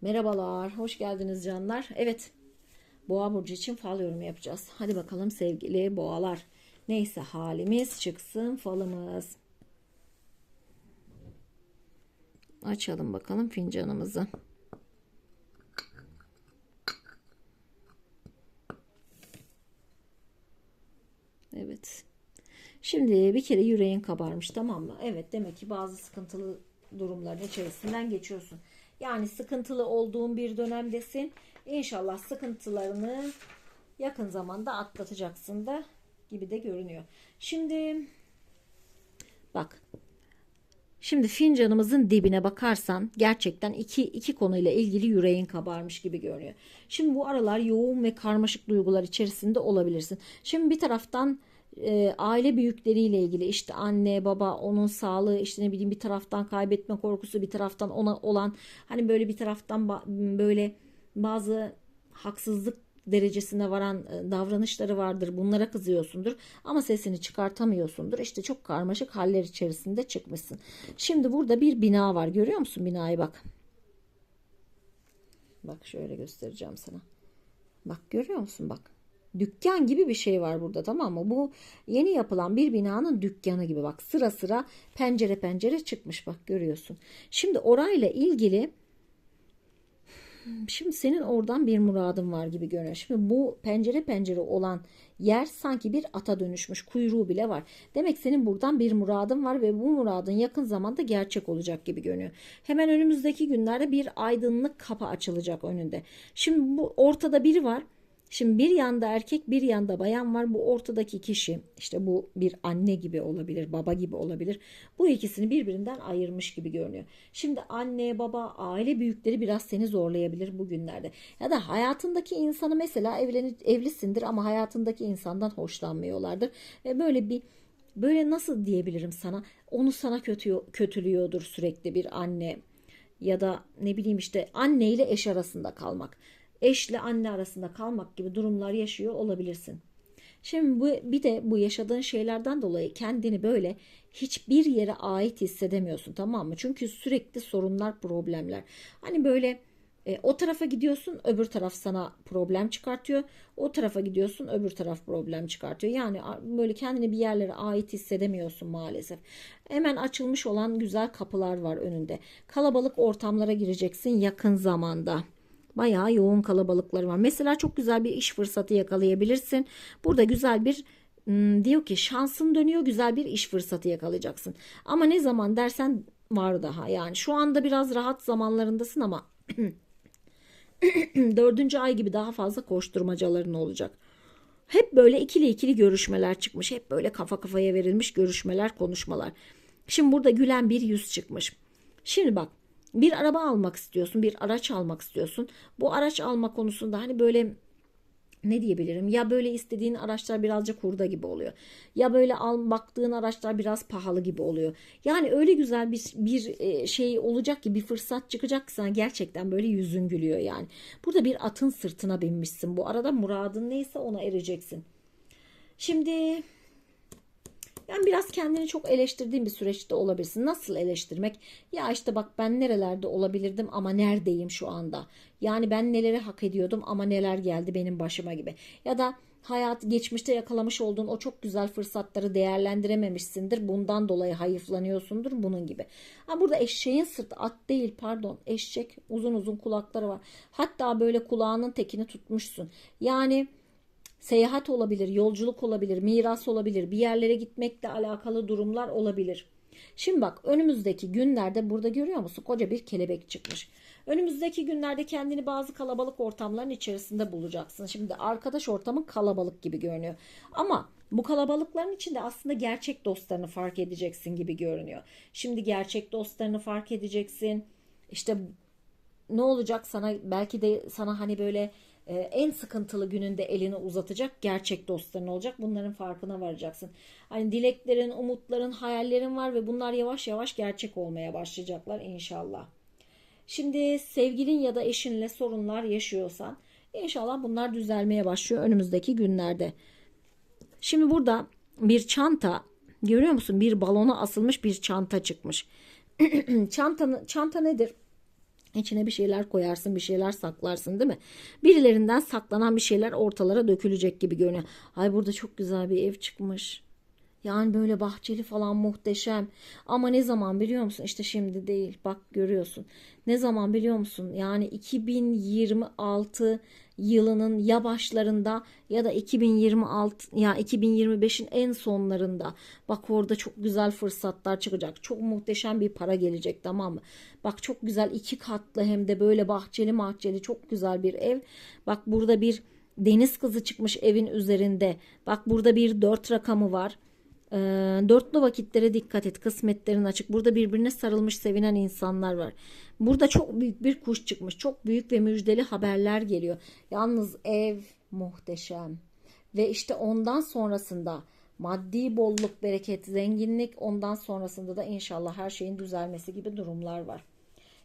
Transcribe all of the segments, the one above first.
Merhabalar, hoş geldiniz canlar. Evet, Boğa burcu için fal yorumu yapacağız. Hadi bakalım sevgili boğalar. Neyse halimiz çıksın falımız. Açalım bakalım fincanımızı. Evet. Şimdi bir kere yüreğin kabarmış tamam mı? Evet demek ki bazı sıkıntılı durumların içerisinden geçiyorsun. Yani sıkıntılı olduğun bir dönemdesin. İnşallah sıkıntılarını yakın zamanda atlatacaksın da gibi de görünüyor. Şimdi bak Şimdi fincanımızın dibine bakarsan gerçekten iki, iki konuyla ilgili yüreğin kabarmış gibi görünüyor. Şimdi bu aralar yoğun ve karmaşık duygular içerisinde olabilirsin. Şimdi bir taraftan e, aile büyükleriyle ilgili işte anne baba onun sağlığı işte ne bileyim bir taraftan kaybetme korkusu bir taraftan ona olan hani böyle bir taraftan böyle bazı haksızlık derecesine varan e, davranışları vardır. Bunlara kızıyorsundur ama sesini çıkartamıyorsundur. İşte çok karmaşık haller içerisinde çıkmışsın. Şimdi burada bir bina var. Görüyor musun binayı bak. Bak şöyle göstereceğim sana. Bak görüyor musun bak. Dükkan gibi bir şey var burada tamam mı? Bu yeni yapılan bir binanın dükkanı gibi bak sıra sıra pencere pencere çıkmış bak görüyorsun. Şimdi orayla ilgili Şimdi senin oradan bir muradın var gibi görünüyor. Şimdi bu pencere pencere olan yer sanki bir ata dönüşmüş. Kuyruğu bile var. Demek senin buradan bir muradın var ve bu muradın yakın zamanda gerçek olacak gibi görünüyor. Hemen önümüzdeki günlerde bir aydınlık kapı açılacak önünde. Şimdi bu ortada biri var. Şimdi bir yanda erkek bir yanda bayan var. Bu ortadaki kişi işte bu bir anne gibi olabilir, baba gibi olabilir. Bu ikisini birbirinden ayırmış gibi görünüyor. Şimdi anne, baba, aile büyükleri biraz seni zorlayabilir bugünlerde. Ya da hayatındaki insanı mesela evleni, evlisindir ama hayatındaki insandan hoşlanmıyorlardır. Ve böyle bir böyle nasıl diyebilirim sana? Onu sana kötü kötülüyordur sürekli bir anne ya da ne bileyim işte anne ile eş arasında kalmak eşle anne arasında kalmak gibi durumlar yaşıyor olabilirsin. Şimdi bu, bir de bu yaşadığın şeylerden dolayı kendini böyle hiçbir yere ait hissedemiyorsun tamam mı? Çünkü sürekli sorunlar, problemler. Hani böyle e, o tarafa gidiyorsun öbür taraf sana problem çıkartıyor. O tarafa gidiyorsun öbür taraf problem çıkartıyor. Yani böyle kendini bir yerlere ait hissedemiyorsun maalesef. Hemen açılmış olan güzel kapılar var önünde. Kalabalık ortamlara gireceksin yakın zamanda. Bayağı yoğun kalabalıkları var. Mesela çok güzel bir iş fırsatı yakalayabilirsin. Burada güzel bir hmm, diyor ki şansın dönüyor güzel bir iş fırsatı yakalayacaksın. Ama ne zaman dersen var daha. Yani şu anda biraz rahat zamanlarındasın ama dördüncü ay gibi daha fazla koşturmacaların olacak. Hep böyle ikili ikili görüşmeler çıkmış. Hep böyle kafa kafaya verilmiş görüşmeler, konuşmalar. Şimdi burada gülen bir yüz çıkmış. Şimdi bak bir araba almak istiyorsun, bir araç almak istiyorsun. Bu araç alma konusunda hani böyle ne diyebilirim? Ya böyle istediğin araçlar birazcık hurda gibi oluyor. Ya böyle al baktığın araçlar biraz pahalı gibi oluyor. Yani öyle güzel bir bir e, şey olacak ki bir fırsat çıkacak ki sana gerçekten böyle yüzün gülüyor yani. Burada bir atın sırtına binmişsin. Bu arada muradın neyse ona ereceksin. Şimdi yani biraz kendini çok eleştirdiğin bir süreçte olabilirsin. Nasıl eleştirmek? Ya işte bak ben nerelerde olabilirdim ama neredeyim şu anda? Yani ben neleri hak ediyordum ama neler geldi benim başıma gibi. Ya da hayat geçmişte yakalamış olduğun o çok güzel fırsatları değerlendirememişsindir. Bundan dolayı hayıflanıyorsundur bunun gibi. Ha burada eşeğin sırtı at değil pardon eşek uzun uzun kulakları var. Hatta böyle kulağının tekini tutmuşsun. Yani Seyahat olabilir, yolculuk olabilir, miras olabilir, bir yerlere gitmekle alakalı durumlar olabilir. Şimdi bak önümüzdeki günlerde burada görüyor musun? Koca bir kelebek çıkmış. Önümüzdeki günlerde kendini bazı kalabalık ortamların içerisinde bulacaksın. Şimdi arkadaş ortamın kalabalık gibi görünüyor. Ama bu kalabalıkların içinde aslında gerçek dostlarını fark edeceksin gibi görünüyor. Şimdi gerçek dostlarını fark edeceksin. İşte ne olacak sana belki de sana hani böyle e, en sıkıntılı gününde elini uzatacak gerçek dostların olacak. Bunların farkına varacaksın. Hani dileklerin, umutların, hayallerin var ve bunlar yavaş yavaş gerçek olmaya başlayacaklar inşallah. Şimdi sevgilin ya da eşinle sorunlar yaşıyorsan inşallah bunlar düzelmeye başlıyor önümüzdeki günlerde. Şimdi burada bir çanta görüyor musun? Bir balona asılmış bir çanta çıkmış. çanta, çanta nedir? İçine bir şeyler koyarsın, bir şeyler saklarsın değil mi? Birilerinden saklanan bir şeyler ortalara dökülecek gibi görünüyor. Ay burada çok güzel bir ev çıkmış. Yani böyle bahçeli falan muhteşem. Ama ne zaman biliyor musun? İşte şimdi değil. Bak görüyorsun. Ne zaman biliyor musun? Yani 2026 yılının ya başlarında ya da 2026 ya 2025'in en sonlarında. Bak orada çok güzel fırsatlar çıkacak. Çok muhteşem bir para gelecek tamam mı? Bak çok güzel iki katlı hem de böyle bahçeli bahçeli çok güzel bir ev. Bak burada bir deniz kızı çıkmış evin üzerinde. Bak burada bir dört rakamı var. E, dörtlü vakitlere dikkat et. Kısmetlerin açık. Burada birbirine sarılmış sevinen insanlar var. Burada çok büyük bir kuş çıkmış. Çok büyük ve müjdeli haberler geliyor. Yalnız ev muhteşem. Ve işte ondan sonrasında maddi bolluk, bereket, zenginlik ondan sonrasında da inşallah her şeyin düzelmesi gibi durumlar var.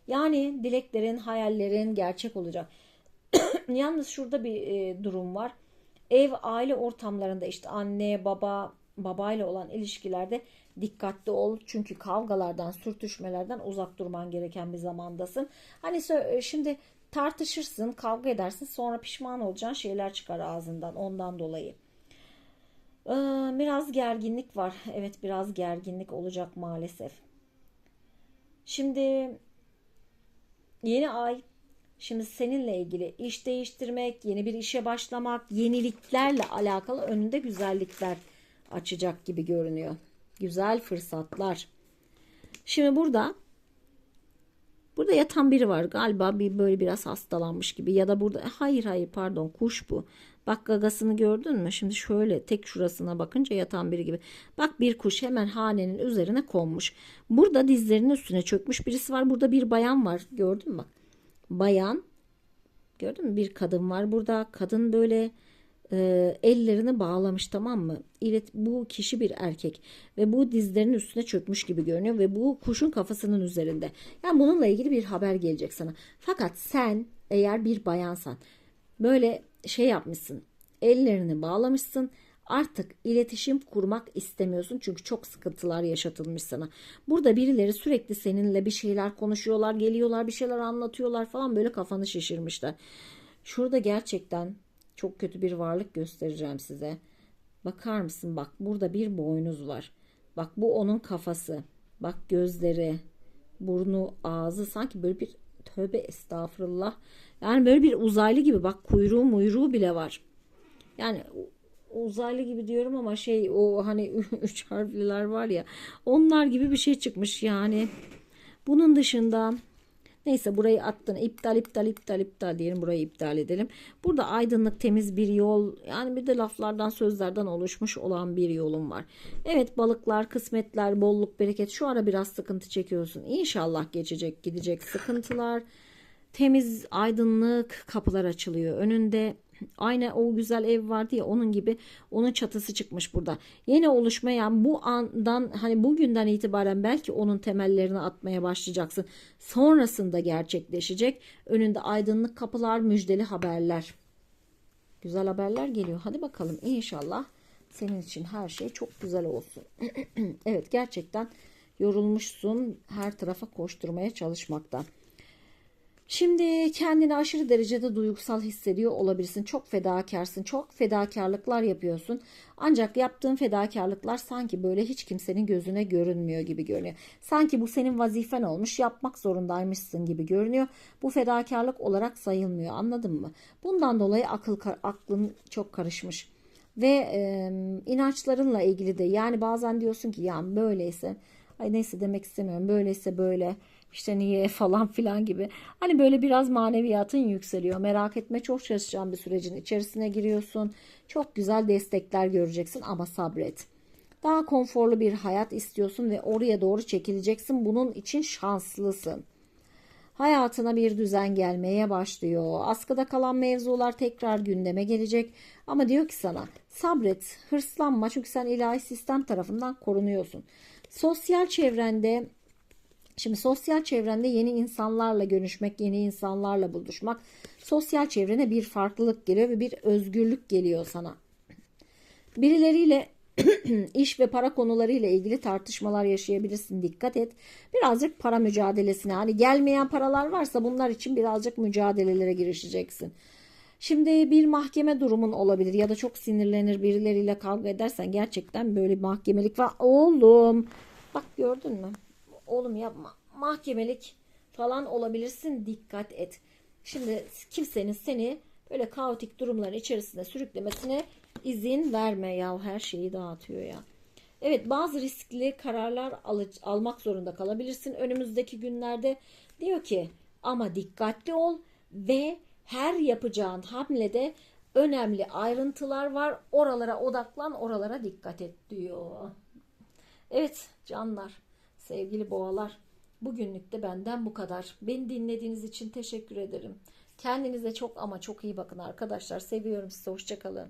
Yani dileklerin, hayallerin gerçek olacak. Yalnız şurada bir e, durum var. Ev, aile ortamlarında işte anne, baba, babayla olan ilişkilerde dikkatli ol. Çünkü kavgalardan, sürtüşmelerden uzak durman gereken bir zamandasın. Hani şimdi tartışırsın, kavga edersin, sonra pişman olacağın şeyler çıkar ağzından ondan dolayı. Ee, biraz gerginlik var. Evet biraz gerginlik olacak maalesef. Şimdi yeni ay Şimdi seninle ilgili iş değiştirmek, yeni bir işe başlamak, yeniliklerle alakalı önünde güzellikler açacak gibi görünüyor. Güzel fırsatlar. Şimdi burada burada yatan biri var galiba bir böyle biraz hastalanmış gibi ya da burada hayır hayır pardon kuş bu. Bak gagasını gördün mü? Şimdi şöyle tek şurasına bakınca yatan biri gibi. Bak bir kuş hemen hanenin üzerine konmuş. Burada dizlerinin üstüne çökmüş birisi var. Burada bir bayan var. Gördün mü. Bayan gördün mü? Bir kadın var burada. Kadın böyle e, ellerini bağlamış tamam mı? Evet bu kişi bir erkek ve bu dizlerinin üstüne çökmüş gibi görünüyor ve bu kuşun kafasının üzerinde. Yani bununla ilgili bir haber gelecek sana. Fakat sen eğer bir bayansan böyle şey yapmışsın ellerini bağlamışsın artık iletişim kurmak istemiyorsun çünkü çok sıkıntılar yaşatılmış sana. Burada birileri sürekli seninle bir şeyler konuşuyorlar, geliyorlar, bir şeyler anlatıyorlar falan böyle kafanı şişirmişler. Şurada gerçekten çok kötü bir varlık göstereceğim size. Bakar mısın bak burada bir boynuz var. Bak bu onun kafası. Bak gözleri, burnu, ağzı sanki böyle bir tövbe estağfurullah. Yani böyle bir uzaylı gibi bak kuyruğu muyruğu bile var. Yani uzaylı gibi diyorum ama şey o hani üç harfliler var ya onlar gibi bir şey çıkmış yani. Bunun dışında Neyse burayı attın. iptal iptal iptal iptal diyelim. Burayı iptal edelim. Burada aydınlık temiz bir yol yani bir de laflardan sözlerden oluşmuş olan bir yolum var. Evet balıklar, kısmetler, bolluk, bereket şu ara biraz sıkıntı çekiyorsun. İnşallah geçecek gidecek sıkıntılar. Temiz aydınlık kapılar açılıyor. Önünde Aynı o güzel ev vardı ya onun gibi onun çatısı çıkmış burada. Yeni oluşmayan bu andan hani bugünden itibaren belki onun temellerini atmaya başlayacaksın. Sonrasında gerçekleşecek. Önünde aydınlık kapılar, müjdeli haberler. Güzel haberler geliyor. Hadi bakalım inşallah senin için her şey çok güzel olsun. evet gerçekten yorulmuşsun her tarafa koşturmaya çalışmaktan. Şimdi kendini aşırı derecede duygusal hissediyor olabilirsin. Çok fedakarsın. Çok fedakarlıklar yapıyorsun. Ancak yaptığın fedakarlıklar sanki böyle hiç kimsenin gözüne görünmüyor gibi görünüyor. Sanki bu senin vazifen olmuş, yapmak zorundaymışsın gibi görünüyor. Bu fedakarlık olarak sayılmıyor. Anladın mı? Bundan dolayı akıl aklın çok karışmış. Ve e, inançlarınla ilgili de yani bazen diyorsun ki ya böyleyse ay neyse demek istemiyorum. Böyleyse böyle işte niye falan filan gibi. Hani böyle biraz maneviyatın yükseliyor. Merak etme çok çalışacağın bir sürecin içerisine giriyorsun. Çok güzel destekler göreceksin ama sabret. Daha konforlu bir hayat istiyorsun ve oraya doğru çekileceksin. Bunun için şanslısın. Hayatına bir düzen gelmeye başlıyor. Askıda kalan mevzular tekrar gündeme gelecek. Ama diyor ki sana sabret, hırslanma çünkü sen ilahi sistem tarafından korunuyorsun. Sosyal çevrende Şimdi sosyal çevrende yeni insanlarla görüşmek, yeni insanlarla buluşmak, sosyal çevrene bir farklılık geliyor ve bir özgürlük geliyor sana. Birileriyle iş ve para konularıyla ilgili tartışmalar yaşayabilirsin. Dikkat et. Birazcık para mücadelesine. Hani gelmeyen paralar varsa bunlar için birazcık mücadelelere girişeceksin. Şimdi bir mahkeme durumun olabilir ya da çok sinirlenir birileriyle kavga edersen gerçekten böyle mahkemelik var. Oğlum bak gördün mü? Oğlum yapma. Mahkemelik falan olabilirsin. Dikkat et. Şimdi kimsenin seni böyle kaotik durumların içerisine sürüklemesine izin verme ya. Her şeyi dağıtıyor ya. Evet bazı riskli kararlar alı- almak zorunda kalabilirsin önümüzdeki günlerde. Diyor ki ama dikkatli ol ve her yapacağın hamlede önemli ayrıntılar var. Oralara odaklan, oralara dikkat et diyor. Evet canlar, sevgili boğalar. Bugünlük de benden bu kadar. Beni dinlediğiniz için teşekkür ederim. Kendinize çok ama çok iyi bakın arkadaşlar. Seviyorum sizi. Hoşçakalın.